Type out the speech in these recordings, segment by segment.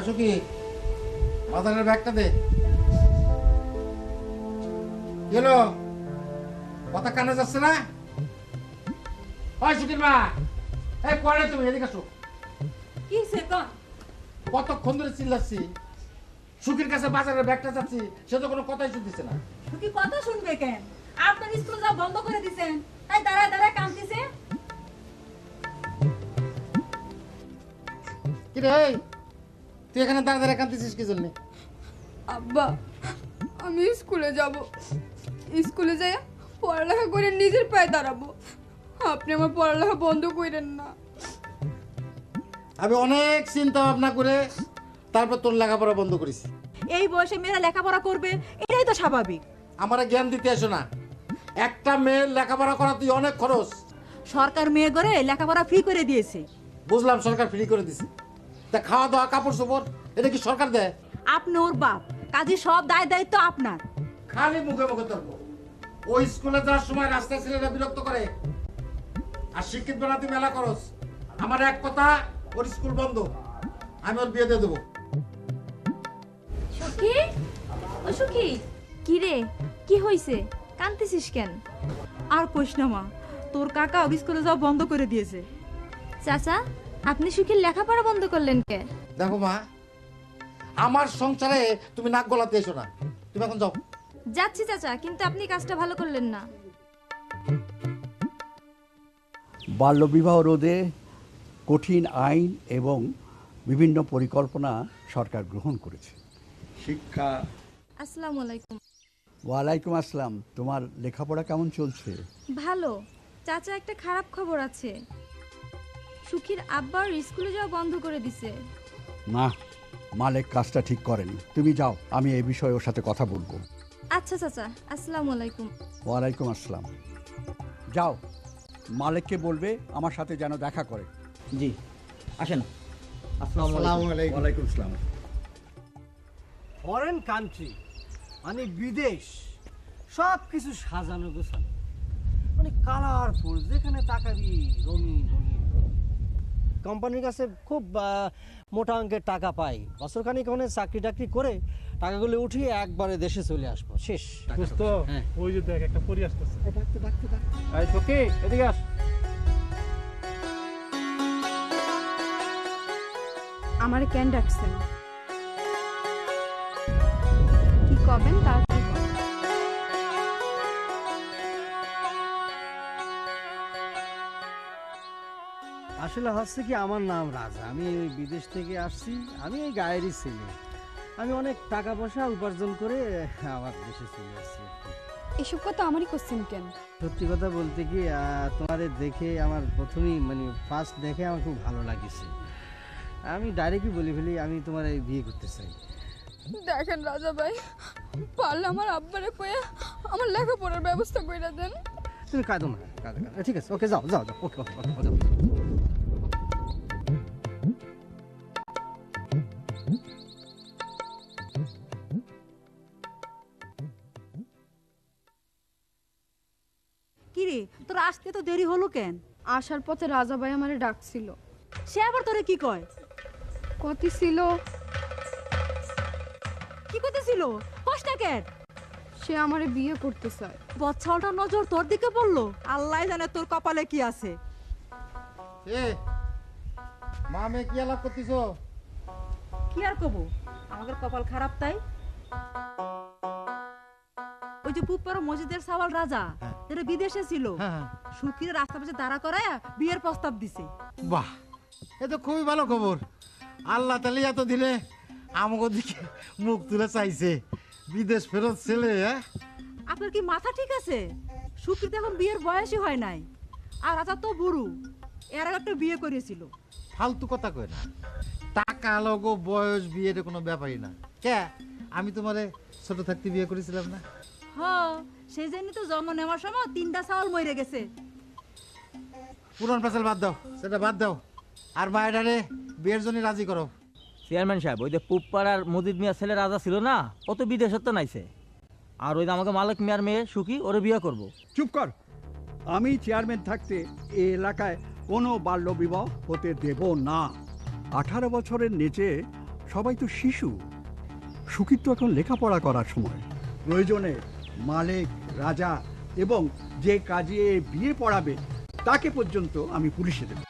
আসো কি? মাথার ব্যাগটা দে। গেলো কথা কানে যাচ্ছে না? হয় সুখীর মা এই পরে তুমি এদিকে আসো। কি সে কন কতক্ষণ ধরে চিল্লাচ্ছি? সুখীর কাছে বাজারের ব্যাগটা যাচ্ছি সে তো কোনো কথাই শুনতেছে না। কি কথা শুনবে কেন? আপনার স্কুল যাওয়া বন্ধ করে দিছেন তাই দাঁড়ায় কাঁদতেছে। কি রে তুই এখানে দাঁড়া দাঁড়া কাঁদতেছিস কি জন্য? আব্বা আমি স্কুলে যাব। স্কুলে যাই পড়ালেখা করে নিজের পায়ে দাঁড়াবো। আপনি আমার পড়ালেখা বন্ধ করেন না। আমি অনেক চিন্তা ভাবনা করে তারপর তোর লেখাপড়া বন্ধ করেছি। এই বয়সে মেয়েরা লেখাপড়া করবে এটাই তো স্বাভাবিক। আমার জ্ঞান দিতে আসো না। একটা মেয়ের লেখাপড়া করা তুই অনেক খরচ। সরকার মেয়ে করে লেখাপড়া ফ্রি করে দিয়েছে। বুঝলাম সরকার ফ্রি করে দিছে তা খাওয়া দাওয়া কাপড় চোপড় এটা কি সরকার দেয়? আপনি ওর বাপ। কাজে সব দায় দায়িত্ব আপনার। খালি মুখে মুখে তর্ক। ওই স্কুলে যাওয়ার সময় রাস্তায় ছেলেরা বিরক্ত করে। আর শিক্ষিত বানাতে মেলা খরচ। আমার এক কথা ওর স্কুল বন্ধ। আমি ওর বিয়ে দিয়ে দেবো। সখী? ও সখী? কি রে? কি হইছে? কান্তিছিস কেন? আর কইস না মা তোর কাকা ওর স্কুলে যাওয়া বন্ধ করে দিয়েছে। চাচা আপনি সুখীর লেখাপড়া বন্ধ করলেন কে? দেখো মা আমার সংসারে তুমি নাক গলাতে এসো না। তুমি এখন যাও। যাচ্ছি চাচা কিন্তু আপনি কাজটা ভালো করলেন না। বাল্যবিবাহ রোধে কঠিন আইন এবং বিভিন্ন পরিকল্পনা সরকার গ্রহণ করেছে। শিক্ষা। আসসালামু আলাইকুম। ওয়ালাইকুম আসসালাম। তোমার লেখাপড়া কেমন চলছে? ভালো। চাচা একটা খারাপ খবর আছে। সুখীর আব্বা ওর স্কুলে যাওয়া বন্ধ করে দিছে। না মালিক কাজটা ঠিক করেনি। তুমি যাও আমি এই বিষয়ে ওর সাথে কথা বলব। আচ্ছা চাচা আসসালামু আলাইকুম। ওয়ালাইকুম আসসালাম। যাও মালিককে বলবে আমার সাথে যেন দেখা করে। জি আসেন। আসসালামু আলাইকুম। ওয়ালাইকুম আসসালাম। ফরেন কান্ট্রি মানে বিদেশ সব কিছু সাজানো গোছানো। মানে কালারফুল যেখানে তাকাবি রঙিন রঙিন। কোম্পানির কাছে খুব মোটা অঙ্কের টাকা পাই। বছর খানিক ওখানে চাকরি টাকরি করে টাকাগুলো উঠিয়ে একবারে দেশে চলে আসব। শেষ। দোস্ত হ্যাঁ। ওই যে দেখ একটা পরি আসতেছে। ডাকতে ডাকতে ডাকতে। সখী এদিকে আস। আমার কেন ডাকছেন? কি কবেন তাড়াতাড়ি আসলে হচ্ছে কি আমার নাম রাজা। আমি ওই বিদেশ থেকে আসছি আমি এই গায়েরই ছেলে। আমি অনেক টাকা পয়সা উপার্জন করে আমার দেশে চলে আসছি এসব কথা আমারই কোশ্চেন কেন? সত্যি কথা বলতে কি তোমাদের দেখে আমার প্রথমেই মানে ফার্স্ট দেখে আমার খুব ভালো লাগিছে। আমি ডাইরেক্টই বলে ফেলি আমি তোমার এই বিয়ে করতে চাই। দেখেন রাজা ভাই পারলে আমার আব্বারে কয়ে আমার লেখাপড়ার ব্যবস্থা করে দেন। তুমি কাঁদো না কাঁদো ঠিক আছে ওকে যাও যাও যাও ওকে ওকে ওকে, তোর আসতে তো দেরি হলো কেন? আসার পথে রাজা ভাই আমারে ডাকছিল। সে আবার তোরে কি কয়? কতি ছিল কি কষ্ট কেন? সে আমারে বিয়ে করতে চায়। বচ্ছালটা নজর তোর দিকে পড়ল? আল্লাহ জানে তোর কপালে কি আছে। এ মা কি আলাপ করতেছো? কি আর কব? আমাদের কপাল খারাপ তাই? ওই যে পুপ্পার মসজিদের সাওয়াল রাজা যেটা বিদেশে ছিল। হ্যাঁ হ্যাঁ। সুখীর রাস্তা পাশে দাঁড়া করায় বিয়ের প্রস্তাব দিছে। বাহ এ তো খুবই ভালো খবর। আল্লাহ তালি এত দিনে আমাকে দিকে মুখ তুলে চাইছে। বিদেশ ফেরত ছেলে হ্যাঁ? আপনার কি মাথা ঠিক আছে? সুখীর তো এখন বিয়ের বয়সই হয় নাই। আর রাজা তো বুড়ো এর আগে একটা বিয়ে করেছিল ফালতু কথা কয় না। টাকা লগো বয়স বিয়ের কোনো ব্যাপারই না। কে? আমি তোমারে ছোট থাকতে বিয়ে করেছিলাম না? হ সেই জন্যই তো জন্ম নেওয়ার সময় তিনটা চাউল মরে গেছে। পুরান বাদ দাও সেটা বাদ দাও। আর মায়েরারে বিয়ের জন্য রাজি করো। চেয়ারম্যান সাহেব ওই যে পুপ্পাড়ার মজিদ মিয়া ছেলে রাজা ছিল না ও তো বিদেশত তো নাইছে। আর ওই যে আমাকে মালিক মিয়ার মেয়ে সুখী ওরে বিয়ে করব। চুপ কর। আমি চেয়ারম্যান থাকতে এই এলাকায় কোনো বাল্যবিবাহ হতে দেব না। আঠারো বছরের নিচে সবাই তো শিশু। সুখীর তো এখন লেখাপড়া করার সময়। প্রয়োজনে মালিক রাজা এবং যে কাজে বিয়ে পড়াবে তাকে পর্যন্ত আমি পুলিশে দেব।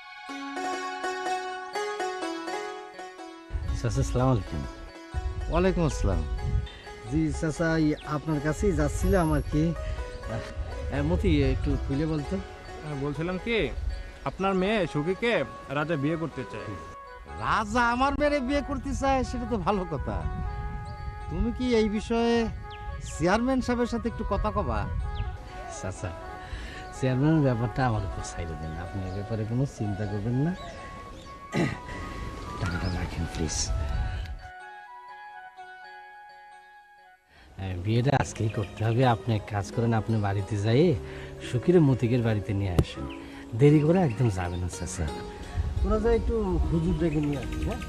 চাচা সালাম আলাইকুম। ওয়ালাইকুম আসসালাম। জি চাচা আপনার কাছেই যাচ্ছিলাম আর কি। মতি একটু খুলে বলতো। আমি বলছিলাম কি আপনার মেয়ে সুখীকে রাজা বিয়ে করতে চায়। রাজা আমার মেরে বিয়ে করতে চায় সেটা তো ভালো কথা। তুমি কি এই বিষয়ে চেয়ারম্যান সাহেবের সাথে একটু কথা কবা। চাচা, চেয়ারম্যানের ব্যাপারটা আমার উপর সাইডে দেন আপনি এ ব্যাপারে কোনো চিন্তা করবেন না। টাকাটা রাখেন প্লিজ বিয়েটা আজকেই করতে হবে। আপনি এক কাজ করেন, আপনি বাড়িতে যাই সুখীর মতিকের বাড়িতে নিয়ে আসেন। দেরি করে একদম যাবেন চাচা। তোরা যা একটু হুজুর ডেকে নিয়ে আসবি হ্যাঁ?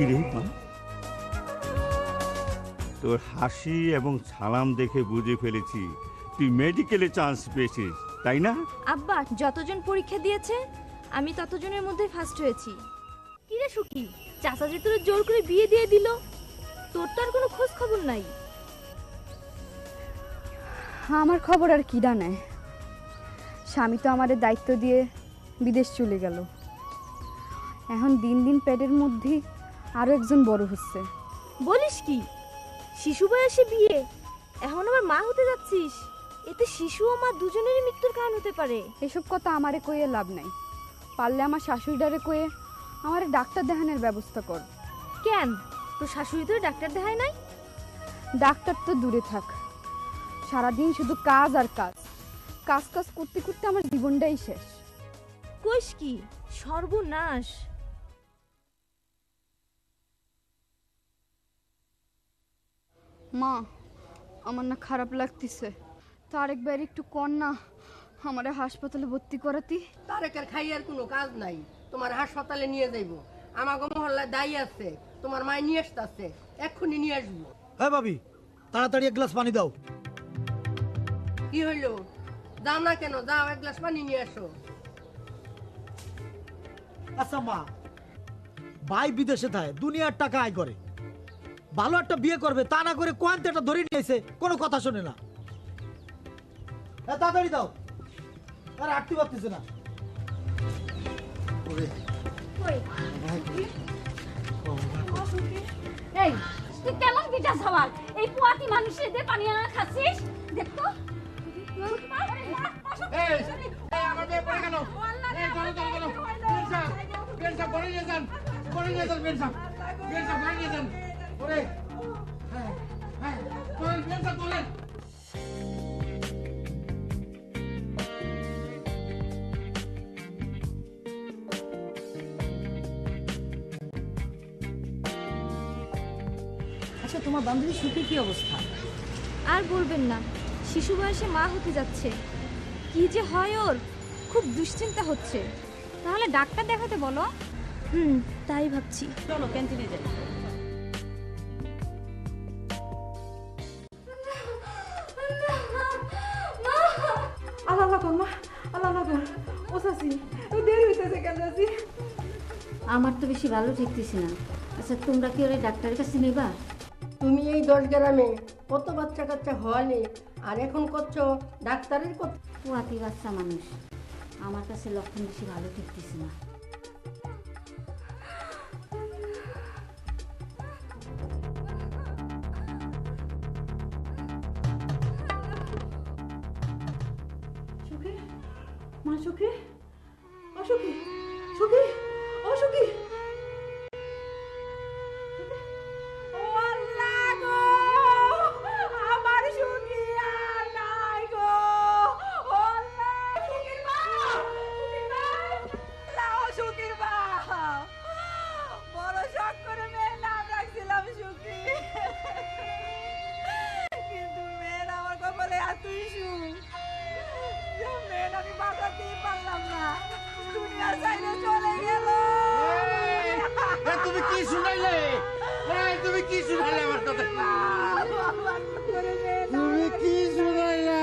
কিরে মা? তোর হাসি এবং সালাম দেখে বুঝে ফেলেছি। তুই মেডিকেলে চান্স পেয়েছিস তাই না? আব্বা যতজন পরীক্ষা দিয়েছে আমি ততজনের মধ্যে ফার্স্ট হয়েছি। কি রে সুখী? চাচা যে তোর জোর করে বিয়ে দিয়ে দিল তোর তো আর কোনো খোঁজ খবর নাই। আমার খবর আর কিডা নেয় স্বামী তো আমাদের দায়িত্ব দিয়ে বিদেশ চলে গেল। এখন দিন দিন পেটের মধ্যে আরও একজন বড় হচ্ছে। বলিস কি? শিশু বয়সে বিয়ে? এখন আবার মা হতে যাচ্ছিস? এতে শিশু ও মা দুজনেরই মৃত্যুর কারণ হতে পারে। এসব কথা আমারে কইয়ে লাভ নাই। পারলে আমার শাশুড়িটারে কয়ে আমার ডাক্তার দেখানোর ব্যবস্থা কর। কেন? তোর শাশুড়ি তো ডাক্তার দেখায় নাই? ডাক্তার তো দূরে থাক। সারাদিন শুধু কাজ আর কাজ। কাজ কাজ করতে করতে আমার জীবনটাই শেষ। কইস কি? সর্বনাশ। মা আমার না খারাপ লাগতেছে। তার একবার একটু কর না আমার হাসপাতালে ভর্তি করাতি। তারেকের খাইয়ার কোনো কাজ নাই তোমার হাসপাতালে নিয়ে যাইব। আমাকে মহল্লায় দায়ী আছে তোমার মায় নিয়ে আসতেছে এক্ষুনি নিয়ে আসব। হ্যাঁ ভাবি তাড়াতাড়ি এক গ্লাস পানি দাও। কি হইল? যাও না কেন? যাও এক গ্লাস পানি নিয়ে আসো। আচ্ছা মা ভাই বিদেশে থাকে দুনিয়ার টাকা আয় করে। ভালো একটা বিয়ে করবে তা না করে কোয়ান্তে একটা ধরে নিয়েছে কোনো কথা শোনে না। এ, তাড়াতাড়ি দাও। আর আটতে পারতেছে না। এই তুই কেমন বিটা সওয়াল? এই পুয়াতি মানুষের দিয়ে পানি আনা খাচ্ছিস? দেখতো হ্যাঁ, হ্যাঁ। আচ্ছা তোমার বান্ধবী সুখী কি অবস্থা? আর বলবেন না শিশু বয়সে মা হতে যাচ্ছে। কি যে হয় ওর খুব দুশ্চিন্তা হচ্ছে। তাহলে ডাক্তার দেখাতে বলো। হুম তাই ভাবছি। চলো ক্যান্টিনে যাই। কর। ও চাচি ও দেরি হইতেছে কেন চাচি আমার তো বেশি ভালো ঠেকতেছি না। আচ্ছা তোমরা কি ওই ডাক্তারের কাছে নেবা? তুমি এই দশ গ্রামে কত বাচ্চা কাচ্চা হয়নি আর এখন করছ ডাক্তারের কত পুয়াতি বাচ্চা মানুষ। আমার কাছে লক্ষণ বেশি ভালো ঠিকতেছি না। মা শুনাইলে? তুমি কি শুনাইলে আমার কথা? তুমি কি শুনাইলা?